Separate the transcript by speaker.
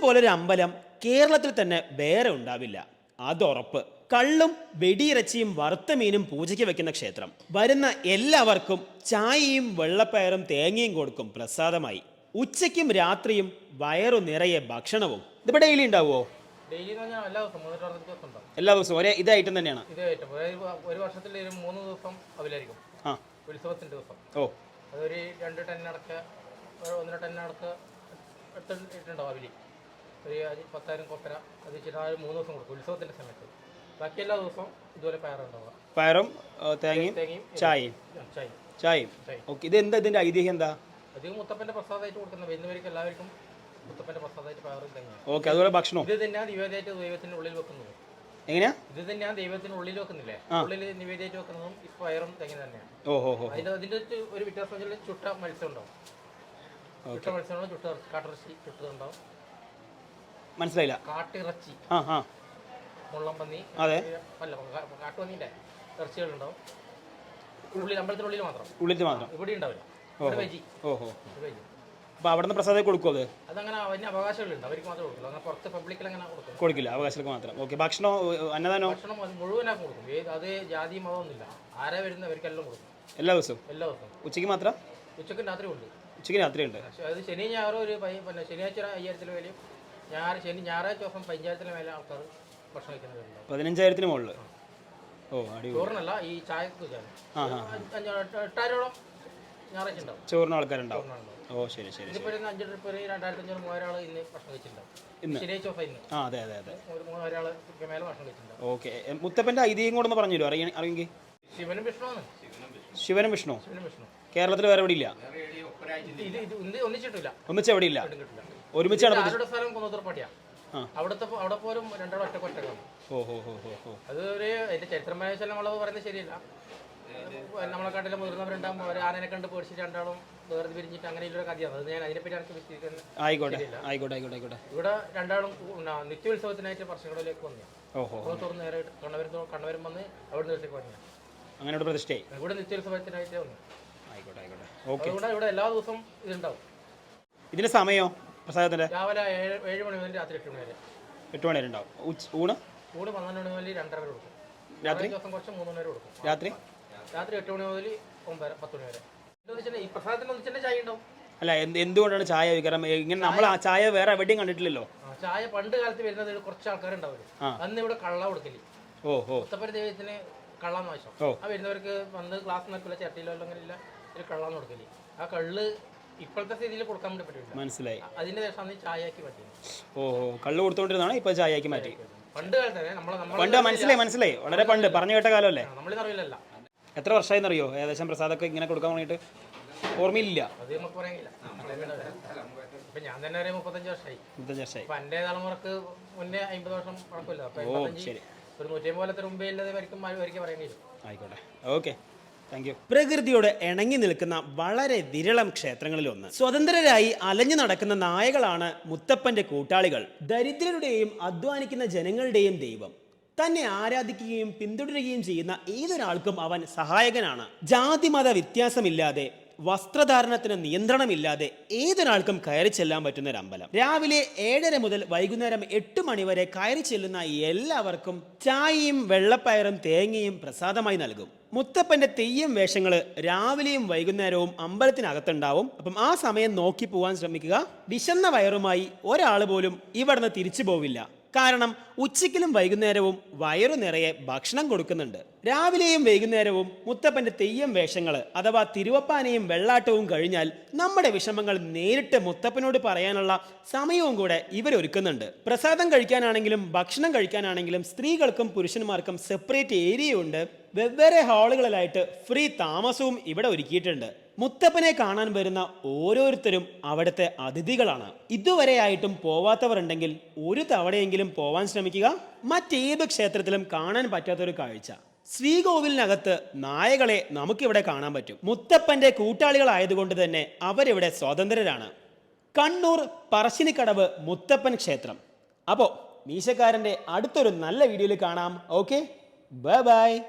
Speaker 1: ഇതുപോലൊരു അമ്പലം കേരളത്തിൽ തന്നെ വേറെ ഉണ്ടാവില്ല. അതുറപ്പ് കള്ളും വെടിയിറച്ചിയും വറുത്ത മീനും പൂജയ്ക്ക് വെക്കുന്ന ക്ഷേത്രം. വരുന്ന എല്ലാവർക്കും ചായയും വെള്ളപ്പയറും തേങ്ങയും കൊടുക്കും പ്രസാദമായി. ഉച്ചയ്ക്കും രാത്രിയും വയറു നിറയെ ഭക്ഷണവും. ഇതിപ്പോ ഡെയിലി ഉണ്ടാവുമോ
Speaker 2: എല്ലാ
Speaker 1: ദിവസവും ഒരേ ഇതേ ഐറ്റം തന്നെയാണ്.
Speaker 2: ഒരു വർഷത്തിൽ മൂന്ന് ദിവസം
Speaker 1: ഓ.
Speaker 2: അതൊരു രണ്ട് ടെൻ ഒരു ഒന്നര ടെൻ അവലി ഒരു പത്തായിരം കൊപ്പര അത് വെച്ചിട്ട് ആ ഒരു മൂന്ന് ദിവസം കൊടുക്കും ഉത്സവത്തിന്റെ സമയത്ത്. ബാക്കി എല്ലാ ദിവസവും ഇതുപോലെ പയറുണ്ടാവുക
Speaker 1: പയറും തേങ്ങയും
Speaker 2: തേങ്ങയും
Speaker 1: ചായയും?
Speaker 2: ചായ
Speaker 1: ചായയും.
Speaker 2: ചായ
Speaker 1: ഓക്കെ ഇത് എന്താ ഇതിന്റെ ഐതിഹ്യം എന്താ?
Speaker 2: അധികം മുത്തപ്പന്റെ പ്രസാദമായിട്ട് കൊടുക്കുന്ന വരുന്നവർക്ക് എല്ലാവർക്കും മുത്തപ്പന്റെ പ്രസാദമായിട്ട് പയറും തേങ്ങയും
Speaker 1: ഓക്കെ അതുപോലെ ഭക്ഷണം
Speaker 2: ഇത് തന്നെയാണ് ദൈവത്തിന്റെ ദൈവത്തിന്റെ ഉള്ളിൽ വെക്കുന്നത്
Speaker 1: എങ്ങനെയാ?
Speaker 2: ഇത് തന്നെയാണ് ദൈവത്തിന് ഉള്ളിൽ വെക്കുന്നില്ലേ? ഉള്ളിൽ നിവേദ്യമായിട്ട് വെക്കുന്നതും ഈ പയറും തേങ്ങ തന്നെയാണ്.
Speaker 1: ഓഹോ ഹോ
Speaker 2: അതിന്റെ ഒരു- വ്യത്യാസം ചുട്ട മത്സ്യം ഉണ്ടാവും. ചുട്ട മത്സ്യം ഉണ്ടാവും ചുട്ട കാട്ടിറച്ചി ചുട്ടതുണ്ടാവും.
Speaker 1: മനസ്സിലായില്ല.
Speaker 2: കാട്ടിറച്ചി.
Speaker 1: ആ ആ.
Speaker 2: മുള്ളംപന്നി
Speaker 1: അതെ.
Speaker 2: അല്ല കാട്ടുപന്നിന്റെ ഇറച്ചികളുണ്ടാവും. ഉള്ളിൽ അമ്പലത്തിനുള്ളിൽ മാത്രം.
Speaker 1: ഉള്ളിൽ മാത്രം.
Speaker 2: ഇവിടെ ഉണ്ടാവില്ല.
Speaker 1: ഓഹോ. അപ്പോൾ അവിടുന്ന് പ്രസാദം കൊടുക്കും അത്?
Speaker 2: അതങ്ങനെ അതിന് അവകാശങ്ങളുണ്ട് അവർക്ക് മാത്രമേ കൊടുക്കുള്ളൂ. അങ്ങനെ പുറത്ത് പബ്ലിക്കിൽ അങ്ങനെ കൊടുക്കും
Speaker 1: കൊടുക്കില്ല. അവകാശങ്ങൾക്ക് മാത്രം. ഓക്കെ. ഭക്ഷണം അന്നദാനോ?
Speaker 2: ഭക്ഷണം അത് മുഴുവനാക്കും കൊടുക്കും. ഏത് അത് ജാതി മതമൊന്നുമില്ല ആരാ വരുന്നവർക്കെല്ലാം കൊടുക്കും.
Speaker 1: എല്ലാ ദിവസവും?
Speaker 2: എല്ലാ ദിവസവും.
Speaker 1: ഉച്ചയ്ക്ക് മാത്രം?
Speaker 2: ഉച്ചയ്ക്ക് രാത്രി ഉണ്ട്
Speaker 1: ഉച്ചയ്ക്ക് രാത്രി ഉണ്ട്
Speaker 2: അത് ശനി ഞായറും ഒരു പിന്നെ ശനിയാഴ്ച അയ്യായിരത്തിൽ മേലെയും ഞായർ ശനി ഞായറാഴ്ച ദിവസം പഞ്ചായത്തിന് മേലെ ആൾക്കാർ ഭക്ഷണം കഴിക്കുന്നവരുണ്ടാവും
Speaker 1: പതിനഞ്ചായിരത്തിന് മുകളിൽ ഓ അടിപൊളി.
Speaker 2: ചോറിനല്ല ഈ ചായക്ക്
Speaker 1: ആ ആ
Speaker 2: എട്ടായിരോളം ഞായറാഴ്ച ഉണ്ടാവും.
Speaker 1: ചോറിന് ആൾക്കാരുണ്ടാവും. ഓ ശരി ശരി ശരി.
Speaker 2: ഇതിപ്പോൾ ഒരു അഞ്ച് ട്രിപ്പ് ഒരു രണ്ടായിരത്തി അഞ്ഞൂറ് മൂവായിരം ആൾ ഇന്ന് ഭക്ഷണം കഴിച്ചിട്ടുണ്ടാവും. ശനിയാഴ്ച ദിവസം ഇന്ന്.
Speaker 1: ആ അതെ അതെ അതെ.
Speaker 2: ഒരു മൂവായിരം ആൾ മേലെ ഭക്ഷണം കഴിച്ചിട്ടുണ്ടാവും.
Speaker 1: ഓക്കെ. മുത്തപ്പന്റെ ഐതിഹ്യം കൂടെ ഒന്ന് പറഞ്ഞു തരുമോ അറിയ അറിയെങ്കിൽ
Speaker 2: ശിവനും വിഷ്ണുവാണ്.
Speaker 1: ശിവനും വിഷ്ണു കേരളത്തിൽ വേറെ എവിടെയില്ല? ഇല്ല ഒരുമിച്ചാണ്
Speaker 2: സ്ഥലം? കുന്നത്തൂർപ്പാട്ടിയാണ് അവിടുത്തെ അവിടെ പോലും രണ്ടാളും ഒറ്റ ഒറ്റക്കാണ്. അത് ഒരു അതിന്റെ ചരിത്രമായ നമ്മൾ പറയുന്നത് ശരിയല്ല. നമ്മളെക്കാട്ടിലെ മുതിർന്നവരുണ്ടാകുമ്പോൾ ആനനെ കണ്ട് പേടിച്ചിട്ട് രണ്ടാളും വേർതി പിരിഞ്ഞിട്ട് അങ്ങനെയുള്ള കഥയാണ്. അത് ഞാൻ അതിനെപ്പറ്റി എനിക്ക് വിശ്വസിക്കുന്നത്
Speaker 1: ആയിക്കോട്ടെ ആയിക്കോട്ടെ ആയിക്കോട്ടെ ആയിക്കോട്ടെ.
Speaker 2: ഇവിടെ രണ്ടാളും നിത്യോത്സവത്തിനായിട്ട് പ്രശ്നങ്ങളിലേക്ക് വന്നു. തുറന്ന് നേരെ കണ്ണവരും കണ്ണവരും വന്ന് അവിടെ ദിവസത്തേക്ക് വന്നു.
Speaker 1: അങ്ങനെ ഇവിടെ പ്രതിഷ്ഠയായി.
Speaker 2: ഇവിടെ നിത്യോത്സവത്തിനായിട്ട് വന്നു.
Speaker 1: ആയിക്കോട്ടെ ആയിക്കോട്ടെ. ഓക്കെ.
Speaker 2: അതുകൊണ്ട് ഇവിടെ എല്ലാ ദിവസവും ഇതുണ്ടാവും.
Speaker 1: ഇതിന് സമയമോ? പ്രസാദത്തിന്റെ
Speaker 2: രാവിലെ ഏഴ് ഏഴ് മണി മുതൽ രാത്രി എട്ട് മണി വരെ.
Speaker 1: എട്ട് മണി വരെ ഉണ്ടാവും. ഉച്ച ഊണ്?
Speaker 2: കൂടെ പന്ത്രണ്ട് മണി മുതൽ രണ്ടര വരെ കൊടുക്കും.
Speaker 1: രാത്രി?
Speaker 2: ഒരു ദിവസം കുറച്ച് മൂന്ന് മണി വരെ കൊടുക്കും.
Speaker 1: രാത്രി?
Speaker 2: രാത്രി എട്ട് മണി മുതൽ ഒമ്പത് പത്ത് മണി വരെ. വെച്ചാൽ ഈ പ്രസാദത്തിന് ഒന്നിച്ചെന്നെ ചായ ഉണ്ടാവും.
Speaker 1: അല്ല എന്ത് എന്തുകൊണ്ടാണ് ചായ കാരണം ഇങ്ങനെ നമ്മൾ ആ ചായ വേറെ എവിടെയും കണ്ടിട്ടില്ലല്ലോ?
Speaker 2: ആ, ചായ പണ്ട് കാലത്ത് വരുന്നത് കുറച്ച് ആൾക്കാരുണ്ടാവും
Speaker 1: ആ.
Speaker 2: അന്ന് ഇവിടെ കള്ള കൊടുക്കൽ.
Speaker 1: ഓ ഓ.
Speaker 2: മുത്തപ്പര ദൈവത്തിന് കള്ളാന്ന് ആവശ്യം.
Speaker 1: ഓ.
Speaker 2: ആ വരുന്നവർക്ക് വന്ന് ക്ലാസ് നടക്കില്ല ചട്ടിയിലോ അല്ലെങ്കിൽ ഇല്ല ഒരു കള്ളാന്ന് കൊടുക്കൽ. ആ കള്ള് ഇപ്പോഴത്തെ സ്ഥിതിയിൽ കൊടുക്കാൻ വേണ്ടി പറ്റില്ല
Speaker 1: മനസ്സിലായി.
Speaker 2: അതിന്റെ ശേഷം അന്ന് ചായയാക്കി മാറ്റി.
Speaker 1: ഓ കള്ള് കൊടുത്തോണ്ടിരുന്നാണ് ഇപ്പൊ ചായയാക്കി മാറ്റി.
Speaker 2: പണ്ട് കാലത്ത്
Speaker 1: പണ്ട് മനസ്സിലായി മനസ്സിലായി. വളരെ പണ്ട് പറഞ്ഞു കേട്ട കാലമല്ലേ? എത്ര വർഷമായി അറിയോ ഏകദേശം പ്രസാദൊക്കെ ഇങ്ങനെ കൊടുക്കാൻ വേണ്ടിയിട്ട് ഓർമ്മയില്ല
Speaker 2: അത് നമുക്ക് പറയാനില്ല. ഇപ്പൊ ഞാൻ തന്നെ ഒരു മുപ്പത്തഞ്ച് വർഷമായി.
Speaker 1: മുപ്പത്തഞ്ച് വർഷമായി.
Speaker 2: അപ്പൊ എന്റെ തലമുറയ്ക്ക് മുന്നേ അമ്പത് വർഷം കുഴപ്പമില്ല അപ്പൊ ഒരു നൂറ്റി പോലത്തെ മുമ്പേ ഇല്ലാതെ വരയ്ക്കും
Speaker 1: ആയിക്കോട്ടെ. ഓക്കെ. പ്രകൃതിയോട് ഇണങ്ങി നിൽക്കുന്ന വളരെ വിരളം ക്ഷേത്രങ്ങളിൽ ഒന്ന് സ്വതന്ത്രരായി അലഞ്ഞു നടക്കുന്ന നായകളാണ് മുത്തപ്പന്റെ കൂട്ടാളികൾ. ദരിദ്രരുടെയും അധ്വാനിക്കുന്ന ജനങ്ങളുടെയും ദൈവം. തന്നെ ആരാധിക്കുകയും പിന്തുടരുകയും ചെയ്യുന്ന ഏതൊരാൾക്കും അവൻ സഹായകനാണ്. ജാതിമത വ്യത്യാസമില്ലാതെ വസ്ത്രധാരണത്തിന് നിയന്ത്രണമില്ലാതെ ഏതൊരാൾക്കും കയറി ചെല്ലാൻ പറ്റുന്ന ഒരു അമ്പലം രാവിലെ ഏഴര മുതൽ വൈകുന്നേരം എട്ട് മണി വരെ കയറി ചെല്ലുന്ന എല്ലാവർക്കും ചായയും വെള്ളപ്പയറും തേങ്ങയും പ്രസാദമായി നൽകും. മുത്തപ്പന്റെ തെയ്യം വേഷങ്ങൾ രാവിലെയും വൈകുന്നേരവും അമ്പലത്തിനകത്തുണ്ടാവും. അപ്പം ആ സമയം നോക്കി പോവാൻ ശ്രമിക്കുക. വിശന്ന വയറുമായി ഒരാൾ പോലും ഇവിടുന്ന് തിരിച്ചു പോവില്ല. കാരണം ഉച്ചയ്ക്കിലും വൈകുന്നേരവും വയറു നിറയെ ഭക്ഷണം കൊടുക്കുന്നുണ്ട്. രാവിലെയും വൈകുന്നേരവും മുത്തപ്പന്റെ തെയ്യം വേഷങ്ങൾ അഥവാ തിരുവപ്പാനയും വെള്ളാട്ടവും കഴിഞ്ഞാൽ നമ്മുടെ വിഷമങ്ങൾ നേരിട്ട് മുത്തപ്പനോട് പറയാനുള്ള സമയവും കൂടെ ഇവരൊരുക്കുന്നുണ്ട് പ്രസാദം കഴിക്കാനാണെങ്കിലും ഭക്ഷണം കഴിക്കാനാണെങ്കിലും സ്ത്രീകൾക്കും പുരുഷന്മാർക്കും സെപ്പറേറ്റ് ഏരിയയുണ്ട് വെവ്വേറെ ഹാളുകളിലായിട്ട് ഫ്രീ താമസവും ഇവിടെ ഒരുക്കിയിട്ടുണ്ട്. മുത്തപ്പനെ കാണാൻ വരുന്ന ഓരോരുത്തരും അവിടുത്തെ അതിഥികളാണ്. ഇതുവരെയായിട്ടും പോവാത്തവരുണ്ടെങ്കിൽ ഒരു തവണയെങ്കിലും പോവാൻ ശ്രമിക്കുക. മറ്റേത് ക്ഷേത്രത്തിലും കാണാൻ പറ്റാത്തൊരു കാഴ്ച. ശ്രീകോവിലിനകത്ത് നായകളെ നമുക്കിവിടെ കാണാൻ പറ്റും. മുത്തപ്പന്റെ കൂട്ടാളികളായതുകൊണ്ട് തന്നെ അവരിവിടെ സ്വതന്ത്രരാണ്. കണ്ണൂർ പറശ്ശിനിക്കടവ് മുത്തപ്പൻ ക്ഷേത്രം. അപ്പോൾ മീശക്കാരന്റെ അടുത്തൊരു നല്ല വീഡിയോയിൽ കാണാം. ഓക്കെ? Bye bye.